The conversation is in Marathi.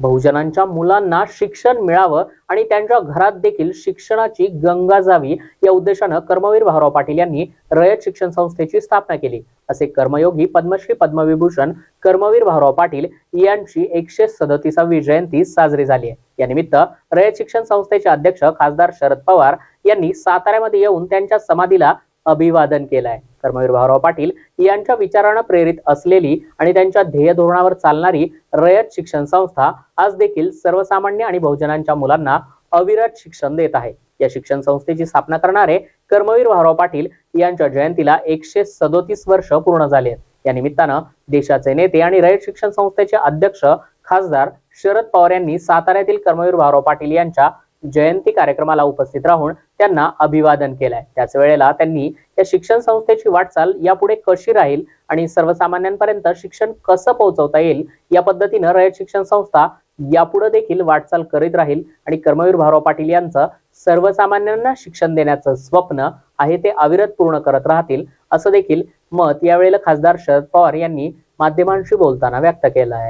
बहुजनांच्या मुलांना शिक्षण मिळावं आणि त्यांच्या घरात देखील शिक्षणाची गंगा जावी या उद्देशानं कर्मवीर भाऊराव पाटील यांनी रयत शिक्षण संस्थेची स्थापना केली. असे कर्मयोगी पद्मश्री पद्मविभूषण कर्मवीर भाऊराव पाटील यांची एकशे सदतीसावी जयंती साजरी झाली आहे. यानिमित्त रयत शिक्षण संस्थेचे अध्यक्ष खासदार शरद पवार यांनी साताऱ्यामध्ये येऊन त्यांच्या समाधीला अभिवादन केलं आहे. कर्मवीर भाऊराव पाटील यांच्या विचारानं प्रेरित असलेली आणि त्यांच्या ध्येय धोरणावर चालणारी रयत शिक्षण संस्था आज देखील सर्वसामान्य आणि बहुजनांच्या मुलांना अविरत शिक्षण देत आहे. या शिक्षण संस्थेची स्थापना करणारे कर्मवीर भाऊराव पाटील यांच्या जयंतीला एकशे सदोतीस वर्ष पूर्ण झाले आहेत. या निमित्तानं देशाचे नेते आणि रयत शिक्षण संस्थेचे अध्यक्ष खासदार शरद पवार यांनी साताऱ्यातील कर्मवीर भाऊराव पाटील यांच्या जयंती कार्यक्रमाला उपस्थित राहून त्यांना अभिवादन केलंय. त्याच वेळेला त्यांनी या शिक्षण संस्थेची वाटचाल यापुढे कशी राहील आणि सर्वसामान्यांपर्यंत शिक्षण कसं पोहोचवता येईल या पद्धतीनं रयत शिक्षण संस्था यापुढे देखील वाटचाल करीत राहील आणि कर्मवीर भाऊराव पाटील यांचं सर्वसामान्यांना शिक्षण देण्याचं स्वप्न आहे ते अविरत पूर्ण करत राहतील असं देखील मत यावेळेला खासदार शरद पवार यांनी माध्यमांशी बोलताना व्यक्त केलं आहे